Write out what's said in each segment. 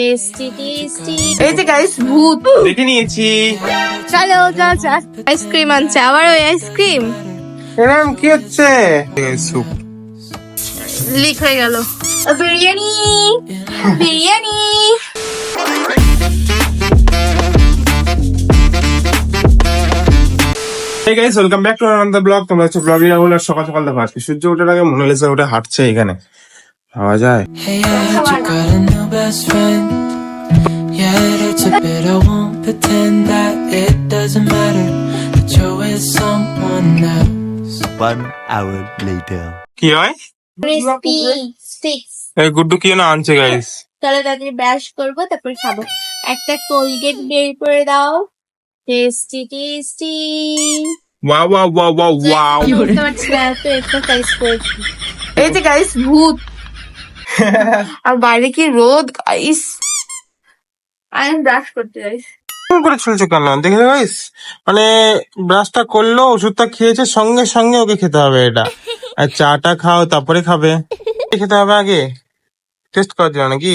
এই যে গাইস ভূত। দেখে নিয়েছি। চলো যা যা আইসক্রিম আনছে আবার ওই আইসক্রিম। এরকম কি হচ্ছে? স্যুপ লিক হয়ে গেল। Biryani biryani. Hey guys, welcome back to another blog. তোমরা হচ্ছে ব্লগ রাহুল আর সকাল সকাল দেখো আজকে সূর্য ওঠার আগে মোনালিসা ওটা হাঁটছে এখানে। পাওয়া যায়। Best friend. Yeah, it hurts a bit. I won't pretend that it doesn't matter that you're with someone else. One hour later. কি হয় ক্রিস্পি স্টিক্স গুড্ডু কি না আনছে গাইস চলো তাড়াতাড়ি ব্রাশ করব তারপর খাব একটা কোলগেট বের করে দাও টেস্টি টেস্টি পারছি না এত এক্সারসাইজ করেছি এই যে গাইস ভূত আর বাইরে কি রোদ? গাইস আমি ব্রাশ করতে যাই। কেমন করে চলছে কেন? দেখে গাইস মানে ব্রাশটা করল ওষুধটা খেয়েছে সঙ্গে সঙ্গে ওকে খেতে হবে এটা। আর চাটা খাও তারপরে খাবে। খেতে হবে আগে? টেস্ট করার জন্য নাকি?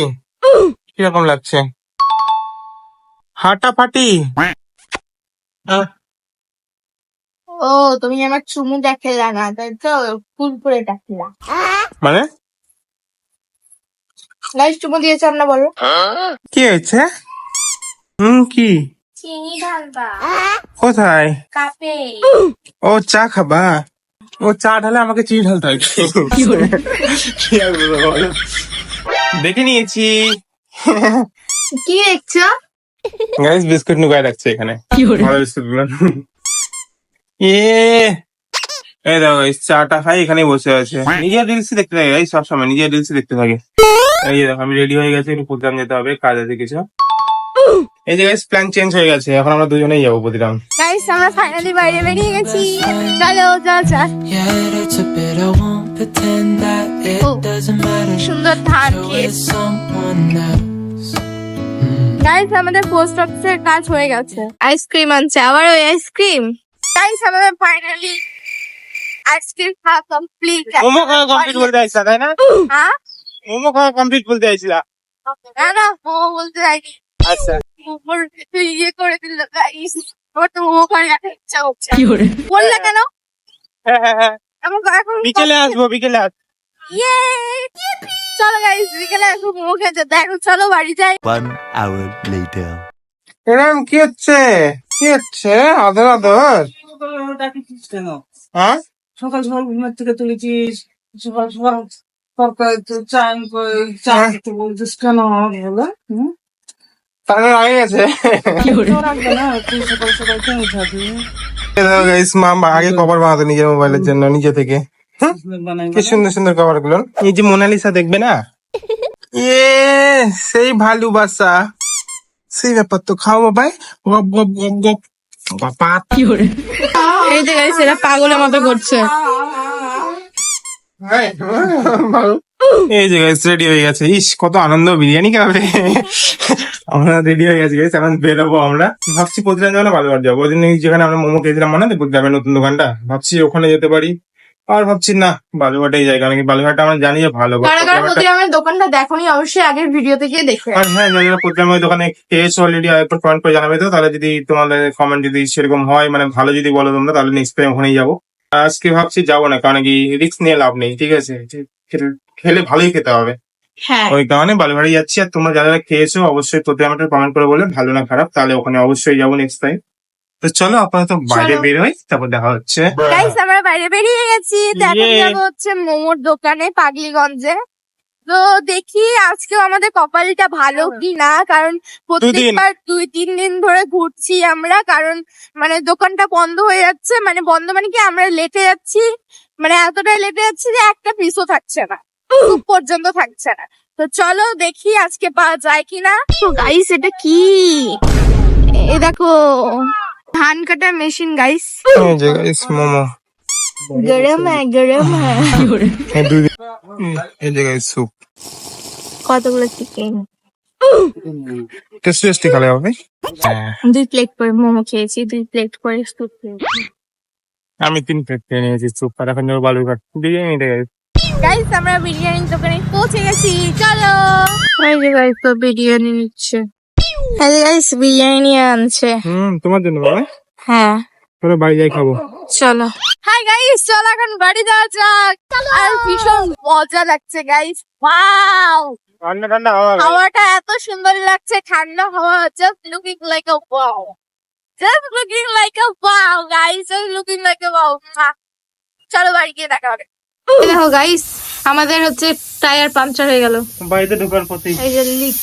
কীরকম লাগছে? হাটাফাটি। আহ, ও তুমি আমার চুমু দেখলা না তাই তো? ফুল করে ডাকলা মানে? গাইস চুমু দিয়েছে না বলো। কি হয়েছে? হুম কি? চিনি ঢালবা। কোথায়? কাপে। ও চা খাবা? ও চা ঢালে আমাকে চিনি ঢালতে হয়। কি? দেখে নিয়েছি। কি দেখছ? গাইস বিস্কুট নুকায় রাখছে এখানে। ভালো বিস্কুটগুলো। এ এই দেখো এই চাটা খাই এখানে বসে আছে। নিজের রিলস দেখতে থাকে সবসময় নিজের রিলস দেখতে থাকে। এই যে দেখো আমি রেডি হয়ে গেছি একটু প্রতিরাম যেতে হবে কাজ আছে কিছু। এই যে গাইস প্ল্যান চেঞ্জ হয়ে গেছে এখন আমরা দুজনেই যাব প্রতিরাম গাইস আমরা ফাইনালি বাইরে বেরিয়ে গেছি। চলো যা যা Oh. সুন্দর ধান. গাইস আমাদের পোস্ট অফিসের কাজ হয়ে গেছে। আইসক্রিম আনছে আবার ওই আইসক্রিম গাইস আমাদের ফাইনালি আইসক্রিম খাওয়া কমপ্লিট মোমো খাওয়া কমপ্লিট বলতে আইসা তাই না? হ্যাঁ মোমো খাওয়া কমপ্লিট বলতে আইছিলা না না মোমো বলতে যাইনি। আচ্ছা। মোমোর ইয়ে করে দিল গাইস ওর তো মোমো খাওয়ার ইচ্ছা হচ্ছে। বললে কেন? হ্যাঁ হ্যাঁ হ্যাঁ। বিকেলে আসব বিকেলে আসব ইয়ে চলো গাইস বিকেলে একটু মোমো খেতে। দেখো চলো বাড়ি যাই। One hour later. এরকম কি হচ্ছে? কি হচ্ছে? আদর আদর। হ্যাঁ? সকাল সকাল ঘুমের থেকে তুলেছিস সকাল সকাল আগে কভার বানাতো নিজের মোবাইলের জন্য নিজে থেকে কি সুন্দর সুন্দর কভারগুলো এই যে মোনালিসা দেখবে না? ইয়ে সেই ভালোবাসা সেই ব্যাপার তো খাও বাবাই। গপ গপ গপ গপ। বাবা এই যে গাইস এরা পাগলের মতো করছে। এই যে গাইস রেডি হয়ে গেছে। ইস কত আনন্দ বিরিয়ানি খাবে। আমরা রেডি হয়ে গেছি গাইস এখন বেরোবো আমরা। ভাবছি প্রতিদিন যাব না বালুঘাট যাব। ওই দিন যেখানে আমরা মোমো খেয়েছিলাম মনে আছে গ্রামের নতুন দোকানটা ভাবছি ওখানে যেতে পারি। আর ভাবছি না বালুঘাটেই যাই কারণ কি বালুঘাটটা আমরা জানি যে ভালো প্রতিরামের দোকানটা দেখোনি অবশ্যই আগের ভিডিওতে গিয়ে দেখবে আর হ্যাঁ যারা প্রোগ্রামের দোকানে খেয়েছো অলরেডি একবার কমেন্ট করে জানাবে তো তাহলে যদি তোমাদের কমেন্ট যদি সেরকম হয় মানে ভালো যদি বলো তোমরা তাহলে নেক্সট টাইম ওখানেই যাব। আজকে ভাবছি যাব না কারণ কি রিস্ক নিয়ে লাভ নেই ঠিক আছে? খেলে- খেলে ভালোই খেতে হবে। হ্যাঁ। ওই কারণে বালুঘাটে যাচ্ছি আর তোমরা যারা যারা খেয়েছো অবশ্যই তোদের আমাকে কমেন্ট করে বলে ভালো না খারাপ তাহলে ওখানে অবশ্যই যাব নেক্সট টাইম তো চলো আপাতত বাইরে বের বেরোই তারপর দেখা হচ্ছে। গাইস আমরা বাইরে বেরিয়ে গেছি দেখা যাব হচ্ছে মোমোর দোকানে পাগলিগঞ্জে। তো দেখি আজকেও আমাদের কপালটা ভালো কি না কারণ প্রত্যেকবার দুই তিন দিন ধরে ঘুরছি আমরা কারণ মানে দোকানটা বন্ধ হয়ে যাচ্ছে মানে বন্ধ মানে কি আমরা লেটে যাচ্ছি মানে এতটাই লেটে যাচ্ছি যে একটা পিসও থাকছে না পর্যন্ত থাকছে না। তো চলো দেখি আজকে পাওয়া যায় কিনা। তো গাইস এটা কি? এ দেখো ধান কাটার মেশিন গাইস এই যে guys, মোমো। গরম হ্যাঁ গরম হ্যাঁ এই জায়গায় স্যুপ কতগুলো চিকেন টেস্টি টেস্টি খালে হবে হ্যাঁ দুই প্লেট করে মোমো খেয়েছি দুই প্লেট করে স্যুপ খেয়েছি আমি তিন প্লেট খেয়ে নিয়েছি স্যুপ আর এখন বালুঘাট বিরিয়ানি রে গাইস আমরা বিরিয়ানির দোকানে পৌঁছে গেছি চলো এই গাইস তো বিরিয়ানি নিচ্ছে যে গাইস বিরিয়ানি আনছে হুম তোমার জন্য বাবা হ্যাঁ চলো বাড়ি যাই খাব। চলো। হাই গাইস চলো এখন বাড়ি যাওয়া যাক। আর ভীষণ মজা লাগছে গাইস ওয়াও ঠান্ডা ঠান্ডা হাওয়া হাওয়াটা এত সুন্দর লাগছে ঠান্ডা হাওয়া just looking like a wow just looking like a wow guys just looking like a wow চলো বাড়ি গিয়ে দেখা হবে। দেখো গাইস আমাদের হচ্ছে টায়ার পাংচার হয়ে গেল। বাড়িতে ঢোকার পথে। এই যে লিক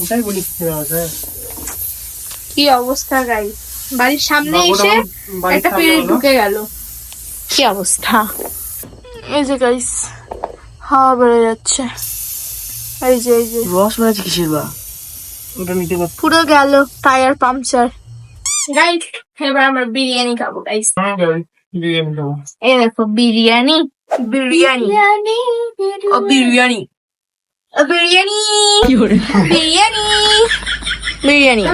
ওটাই বলি? কি অবস্থা গাইস বাড়ির সামনে এসে একটা পেড়ে ঢুকে গেল। কি অবস্থা? এই যে গাইস হাওয়া বেড়ে যাচ্ছে। এই যে এই যে। রস বাড়াচ্ছে কিসের বা? ওটা নিতে পারছি পুরো গেল টায়ার পাংচার গাইস এবার আমরা বিরিয়ানি খাব গাইস হ্যাঁ বিরিয়ানি খাব। এই দেখো বিরিয়ানি বিরিয়ানি। ও বিরিয়ানি। ও বিরিয়ানি। বিরিয়ানি। বিরিয়ানি।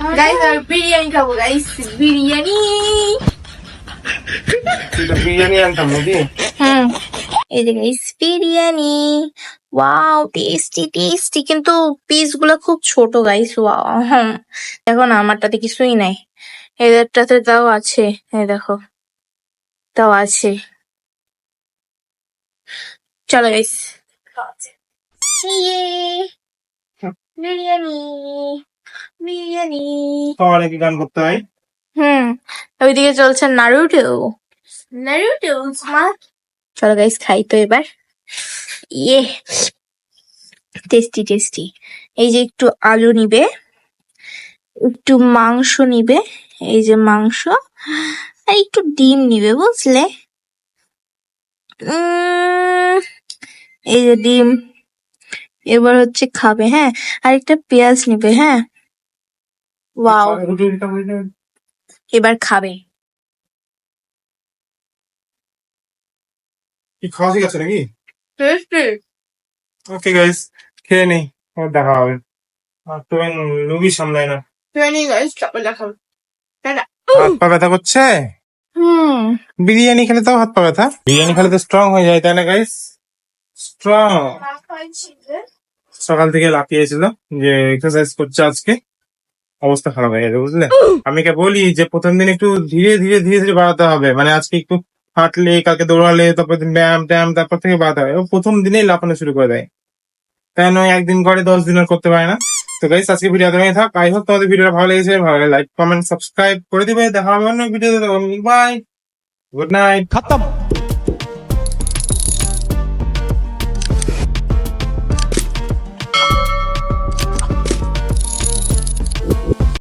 গাইস আর বিরিয়ানি খাব গাইস বিরিয়ানি বিরিয়ানি আনতাম নাকি হুম এই যে guys biryani wow tasty tasty কিন্তু পিসগুলো খুব ছোট গাইস ওয়াও হুম দেখো না আমারটাতে কিছুই নাই এদেরটাতে তাও আছে এই দেখো তাও আছে চলো গাইস বিরিয়ানি বিরিয়ানি। খাওয়ার কি গান করতে হয়। হুম ওইদিকে চলছে নারুটো। নারুটো মা। চলো গাইস খাই তো এবার। ইয়ে টেস্টি টেস্টি এই যে একটু আলু নিবে একটু মাংস নিবে এই যে মাংস আর একটু ডিম নিবে বুঝলে? উম, এই যে ডিম এবার হচ্ছে খাবে হ্যাঁ? আর একটা পেঁয়াজ নিবে হ্যাঁ? ওয়াও এবার খাবে। কি খাওয়া ঠিক আছে নাকি? টেস্টি ওকে গাইস খেয়ে নেই। আবার দেখা হবে। আর তুমি লুবি সামলায় না। ট্রেনিং গাইস তারপর দেখাবো হাত পা ব্যথা করছে? হুম। বিরিয়ানি খেলে তো হাত পা ব্যথা। বিরিয়ানি খেলে তো স্ট্রং হয়ে যায় তাই না গাইস স্ট্রং সকাল থেকে লাফিয়েছিল যে এক্সারসাইজ করছে আজকে। অবস্থা খারাপ হয়ে গেছে বুঝলে? আমি কে বলি যে প্রথম দিন একটু ধীরে ধীরে ধীরে ধীরে বাড়াতে হবে। মানে আজকে একটু হাঁটলে কালকে দৌড়ালে তারপর ব্যায়াম ট্যাম তারপর থেকে বাড়াতে হবে। ও প্রথম দিনেই লাফানো শুরু করে দেয়। তাই নয় একদিন করে দশ দিন আর করতে পারে না। তো গাইস আজকে ভিডিও এতটাই থাক। আই হোপ তোমাদের ভিডিওটা ভালো লেগেছে। ভালো লাইক কমেন্ট সাবস্ক্রাইব করে দিবে। দেখা হবে অন্য ভিডিওতে বাই গুড নাইট খতম!